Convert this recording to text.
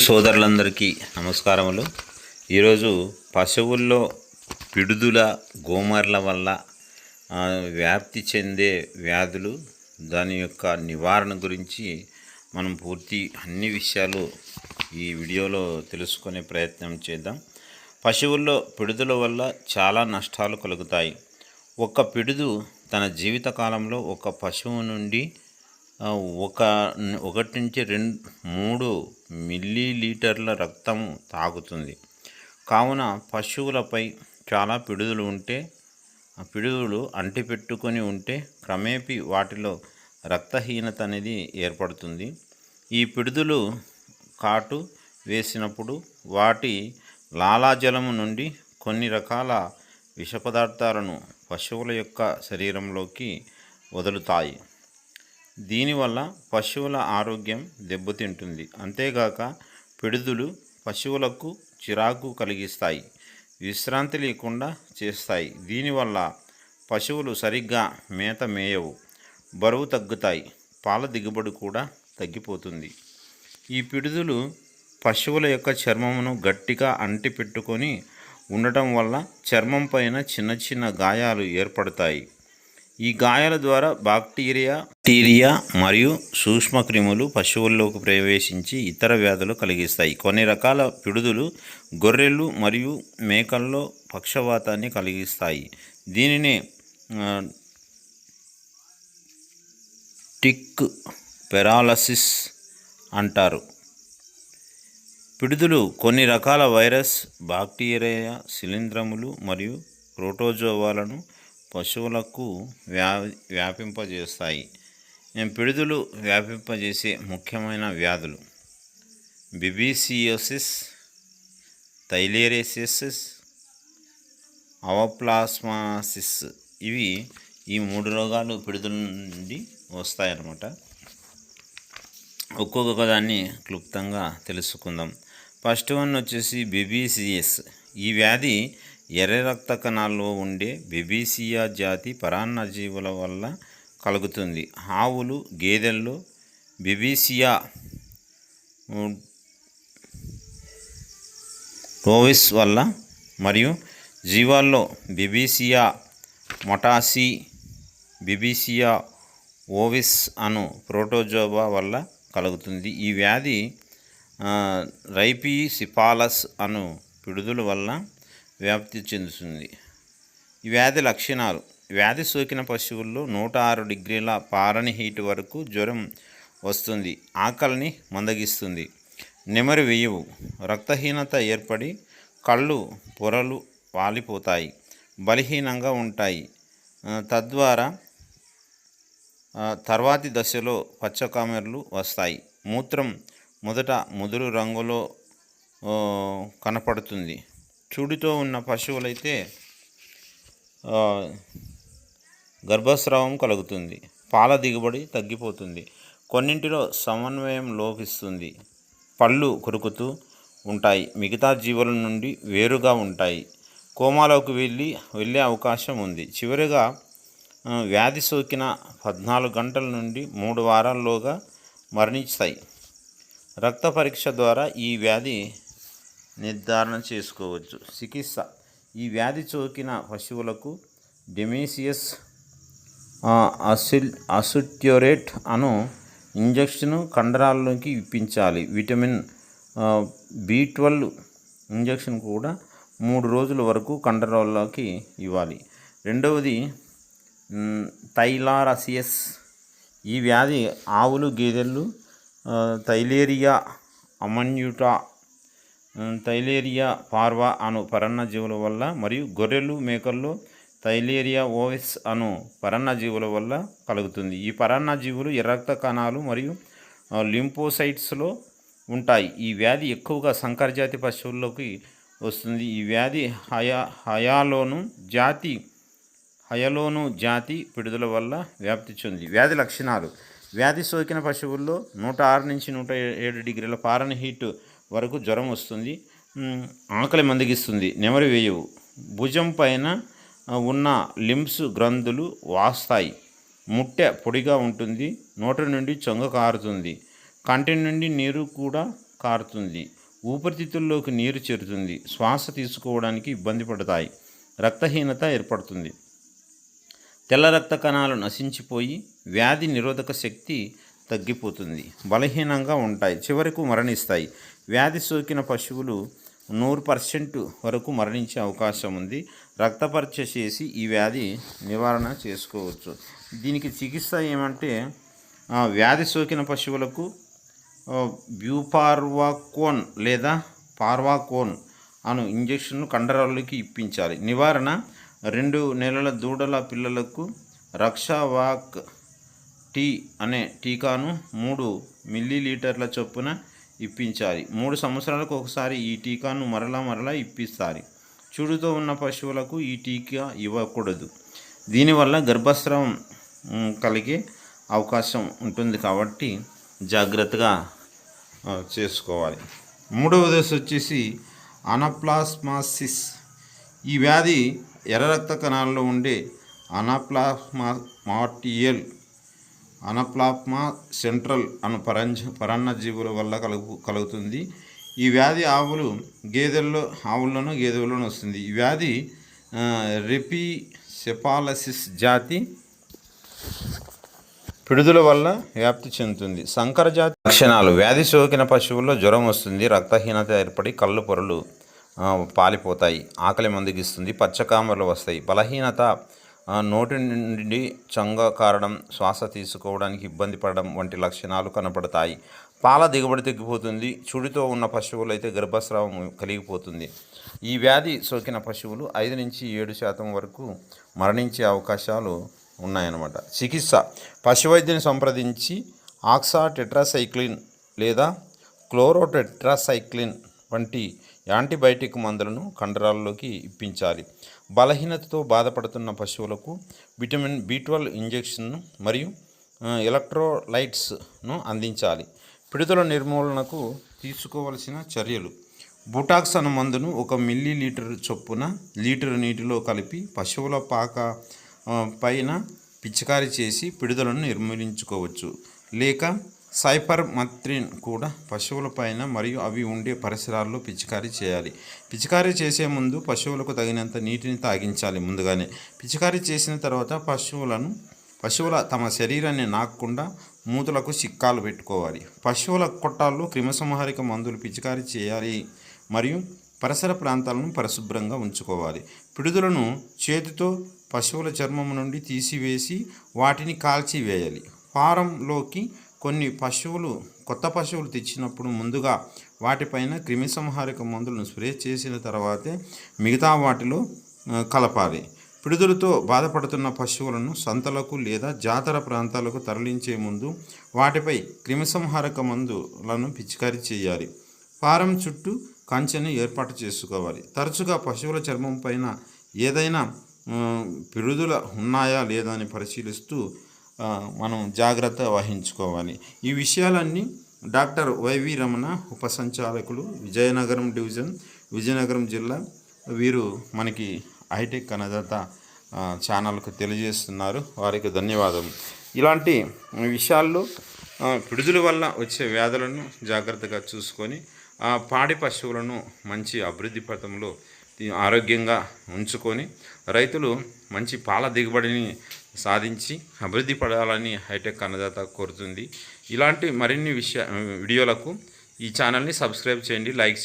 సోదరులందరికీ నమస్కారములు. ఈరోజు పశువుల్లో పిడుదుల గోమర్ల వల్ల వ్యాప్తి చెందే వ్యాధులు దాని యొక్క నివారణ గురించి మనం పూర్తి అన్ని విషయాలు ఈ వీడియోలో తెలుసుకునే ప్రయత్నం చేద్దాం. పశువుల్లో పిడుదల వల్ల చాలా నష్టాలు కలుగుతాయి. ఒక పిడుదు తన జీవిత కాలంలో ఒక పశువు నుండి ఒక ఒకటి నుంచి రెండు మూడు మిల్లీ లీటర్ల రక్తం తాగుతుంది. కావున పశువులపై చాలా పిడుదలు ఉంటే ఆ పిడుగులు అంటిపెట్టుకొని ఉంటే క్రమేపీ వాటిలో రక్తహీనత అనేది ఏర్పడుతుంది. ఈ పిడుదులు కాటు వేసినప్పుడు వాటి లాలాజలము నుండి కొన్ని రకాల విష పదార్థాలను పశువుల యొక్క శరీరంలోకి వదులుతాయి. దీనివల్ల పశువుల ఆరోగ్యం దెబ్బతింటుంది. అంతేగాక పిడుదులు పశువులకు చిరాకు కలిగిస్తాయి విశ్రాంతి లేకుండా చేస్తాయి. దీనివల్ల పశువులు సరిగ్గా మేత మేయవు బరువు తగ్గుతాయి పాల దిగుబడి కూడా తగ్గిపోతుంది. ఈ పిడుదులు పశువుల యొక్క చర్మమును గట్టిగా అంటి పెట్టుకొని ఉండటం వల్ల చర్మం పైన చిన్న చిన్న గాయాలు ఏర్పడతాయి. ఈ గాయాల ద్వారా బాక్టీరియా టీరియా మరియు సూక్ష్మక్రిములు పశువుల్లోకి ప్రవేశించి ఇతర వ్యాధులు కలిగిస్తాయి. కొన్ని రకాల పిడుదులు గొర్రెలు మరియు మేకల్లో పక్షవాతాన్ని కలిగిస్తాయి. దీనిని టిక్ పెరాలసిస్ అంటారు. పిడుదులు కొన్ని రకాల వైరస్ బాక్టీరియా శిలీంధ్రములు మరియు ప్రోటోజోవాలను పశువులకు వ్యా వ్యాపింపజేస్తాయి. మేము పిడుదులు వ్యాపింపజేసే ముఖ్యమైన వ్యాధులు. బిబిసియోసిస్ థైలేరియసిస్ అవప్లాస్మాసిస్ ఇవి ఈ మూడు రోగాలు పిడుదల నుండి వస్తాయన్నమాట. ఒక్కొక్క దాన్ని క్లుప్తంగా తెలుసుకుందాం. ఫస్ట్ వన్ వచ్చేసి బెబీసిఎస్ ఈ వ్యాధి ఎర్ర రక్త కణాల్లో ఉండే బెబీసియా జాతి పరాన్నజీవుల వల్ల కలుగుతుంది. ఆవులు గేదెల్లో బెబీసియా టోవిస్ వల్ల మరియు జీవాల్లో బిబీసియా మొటాసి బిబీసియా ఓవిస్ అను ప్రోటోజోబా వల్ల కలుగుతుంది. ఈ వ్యాధి రైపీ రైపీసిఫాలస్ అను పిడుదల వల్ల వ్యాప్తి చెందుతుంది. ఈ వ్యాధి లక్షణాలు. వ్యాధి సోకిన పశువుల్లో నూట ఆరు డిగ్రీల పారని హీట్ వరకు జ్వరం వస్తుంది. ఆకలిని మందగిస్తుంది. నెమరు వేయవు. రక్తహీనత ఏర్పడి కళ్ళు పొరలు వాలిపోతాయి. బలహీనంగా ఉంటాయి. తద్వారా తర్వాతి దశలో పచ్చకామెర్లు వస్తాయి. మూత్రం మొదట ముదురు రంగులో కనపడుతుంది. చూడితో ఉన్న పశువులైతే గర్భస్రావం కలుగుతుంది. పాల దిగుబడి తగ్గిపోతుంది. కొన్నింటిలో సమన్వయం లోపిస్తుంది. పళ్ళు కొరుకుతూ ఉంటాయి. మిగతా జీవుల నుండి వేరుగా ఉంటాయి. కోమాలోకి వెళ్ళి వెళ్ళే అవకాశం ఉంది. చివరిగా వ్యాధి సోకిన పద్నాలుగు గంటల నుండి మూడు వారాల్లోగా మరణిస్తాయి. రక్త పరీక్ష ద్వారా ఈ వ్యాధి నిర్ధారణ చేసుకోవచ్చు. చికిత్స. ఈ వ్యాధి సోకిన పశువులకు డెమీసియస్ అసిల్ అసుట్యోరేట్ అను ఇంజెక్షన్ కండరాల్లోకి ఇప్పించాలి. విటమిన్ బి ట్వెల్వ్ ఇంజెక్షన్ కూడా మూడు రోజుల వరకు కండరాల్లోకి ఇవ్వాలి. రెండవది తైలారసియస్. ఈ వ్యాధి ఆవులు గేదెలు తైలేరియా అమన్యుటా థైలేరియా పార్వా అను పరన్నజీవుల వల్ల మరియు గొర్రెలు మేకల్లో థైలేరియా ఓఎస్ అను పరన్నజీవుల వల్ల కలుగుతుంది. ఈ పరన్నజీవులు ఎర్రక్త కణాలు మరియు లింపోసైట్స్లో ఉంటాయి. ఈ వ్యాధి ఎక్కువగా సంకరజాతి పశువుల్లోకి వస్తుంది. ఈ వ్యాధి హయా హయాలోను జాతి హయలోను జాతి పిడుదల వల్ల వ్యాప్తి చెంది. వ్యాధి లక్షణాలు. వ్యాధి సోకిన పశువుల్లో నూట ఆరు నుంచి నూట ఏడు డిగ్రీల పారని హీట్ వరకు జ్వరం వస్తుంది. ఆకలి మందగిస్తుంది. నెమరు వేయవు. భుజం పైన ఉన్న లిమ్స్ గ్రంథులు వాస్తాయి. ముట్టె పొడిగా ఉంటుంది. నోటి నుండి చొంగ కారుతుంది. కంటి నుండి నీరు కూడా కారుతుంది. ఊపిరితిత్తుల్లోకి నీరు చేరుతుంది. శ్వాస తీసుకోవడానికి ఇబ్బంది పడతాయి. రక్తహీనత ఏర్పడుతుంది. తెల్ల రక్త కణాలు నశించిపోయి వ్యాధి నిరోధక శక్తి తగ్గిపోతుంది. బలహీనంగా ఉంటాయి. చివరకు మరణిస్తాయి. వ్యాధి సోకిన పశువులు నూరు పర్సెంట్ వరకు మరణించే అవకాశం ఉంది. రక్తపరీక్ష చేసి ఈ వ్యాధి నివారణ చేసుకోవచ్చు. దీనికి చికిత్స ఏమంటే వ్యాధి సోకిన పశువులకు బ్యూపార్వాకోన్ లేదా పార్వాకోన్ అను ఇంజెక్షన్ను కండరాలకి ఇప్పించాలి. నివారణ రెండు నెలల దూడల పిల్లలకు రక్షావాక్ టీ అనే టీకాను మూడు మిల్లీలీటర్ల చొప్పున ఇప్పించాలి. మూడు సంవత్సరాలకు ఒకసారి ఈ టీకాను మరలా మరలా ఇప్పిస్తారు. చూడుతో ఉన్న పశువులకు ఈ టీకా ఇవ్వకూడదు. దీనివల్ల గర్భస్రావం కలిగే అవకాశం ఉంటుంది కాబట్టి జాగ్రత్తగా చేసుకోవాలి. మూడవ దశ వచ్చేసి అనప్లాస్మాసిస్. ఈ వ్యాధి ఎర్ర రక్త కణాల్లో ఉండే అనప్లాస్మా మార్టియల్ అనప్లాప్మా సెంట్రల్ అను పరంజ పరాన్నజీవుల వల్ల కలుగు కలుగుతుంది. ఈ వ్యాధి ఆవులు గేదెల్లో ఆవుల్లోనూ గేదెల్లోనూ వస్తుంది. ఈ వ్యాధి రెపిసెపాలసిస్ జాతి పిడుదల వల్ల వ్యాప్తి చెందుతుంది. సంకరజాతి లక్షణాలు. వ్యాధి సోకిన పశువుల్లో జ్వరం వస్తుంది రక్తహీనత ఏర్పడి కళ్ళు పొరలు పాలిపోతాయి ఆకలి మందుగిస్తుంది పచ్చకామరలు వస్తాయి. బలహీనత నోటి నుండి చంగ కారడం శ్వాస తీసుకోవడానికి ఇబ్బంది పడడం వంటి లక్షణాలు కనపడతాయి. పాల దిగుబడి తగ్గిపోతుంది. చుడితో ఉన్న పశువులు అయితే గర్భస్రావం కలిగిపోతుంది. ఈ వ్యాధి సోకిన పశువులు ఐదు నుంచి ఏడు శాతం వరకు మరణించే అవకాశాలు ఉన్నాయన్నమాట. చికిత్స. పశువైద్యుని సంప్రదించి ఆక్సా టెట్రాసైక్లిన్ లేదా క్లోరోటెట్రాసైక్లిన్ వంటి యాంటీబయాటిక్ మందులను కండరాల్లోకి ఇప్పించాలి. బలహీనతతో బాధపడుతున్న పశువులకు విటమిన్ బి ట్వెల్వ్ ఇంజెక్షన్ను మరియు ఎలక్ట్రోలైట్స్ను అందించాలి. పిడుదల నిర్మూలనకు తీసుకోవలసిన చర్యలు. బుటాక్స్ అను మందును ఒక మిల్లీ లీటర్ చొప్పున లీటర్ నీటిలో కలిపి పశువుల పాక పైన పిచికారి చేసి పిడుదలను నిర్మూలించుకోవచ్చు. లేక సైపర్ మత్రిన్ కూడా పశువుల పైన మరియు అవి ఉండే పరిసరాల్లో పిచికారీ చేయాలి. పిచికారీ చేసే ముందు పశువులకు తగినంత నీటిని తాగించాలి ముందుగానే. పిచికారీ చేసిన తర్వాత పశువులను పశువుల తమ శరీరాన్ని నాకకుండా మూతులకు చిక్కాలు పెట్టుకోవాలి. పశువుల కొట్టాల్లో క్రిమిసంహారిక మందులు పిచికారీ చేయాలి మరియు పరిసర ప్రాంతాలను పరిశుభ్రంగా ఉంచుకోవాలి. పిడుదలను చేతితో పశువుల చర్మం నుండి తీసివేసి వాటిని కాల్చివేయాలి. ఫారంలోకి కొన్ని పశువులు కొత్త పశువులు తెచ్చినప్పుడు ముందుగా వాటిపైన క్రిమిసంహారక మందులను స్ప్రే చేసిన తర్వాతే మిగతా వాటిలో కలపాలి. పిడుదలతో బాధపడుతున్న పశువులను సంతలకు లేదా జాతర ప్రాంతాలకు తరలించే ముందు వాటిపై క్రిమిసంహారక మందులను పిచికారీ చేయాలి. ఫారం చుట్టూ కంచెను ఏర్పాటు చేసుకోవాలి. తరచుగా పశువుల చర్మం పైన ఏదైనా పిడుదల ఉన్నాయా లేదా అని పరిశీలిస్తూ మనం జాగ్రత్త వహించుకోవాలి. ఈ విషయాలన్నీ డాక్టర్ వైవి రమణ ఉపసంచాలకులు విజయనగరం డివిజన్ విజయనగరం జిల్లా వీరు మనకి హైటెక్ అనదత ఛానల్కు తెలియజేస్తున్నారు. వారికి ధన్యవాదం. ఇలాంటి విషయాల్లో పిడుదల వల్ల వచ్చే వ్యాధులను జాగ్రత్తగా చూసుకొని ఆ పాడి పశువులను మంచి అభివృద్ధి పథంలో ఆరోగ్యంగా ఉంచుకొని రైతులు మంచి పాల దిగుబడిని సాధించి అభివృద్ధి పడాలని హైటెక్ అన్నదాత కోరుతుంది. ఇలాంటి మరిన్ని విషయ వీడియోలకు ఈ ఛానల్ని సబ్స్క్రైబ్ చేయండి లైక్ చేయండి.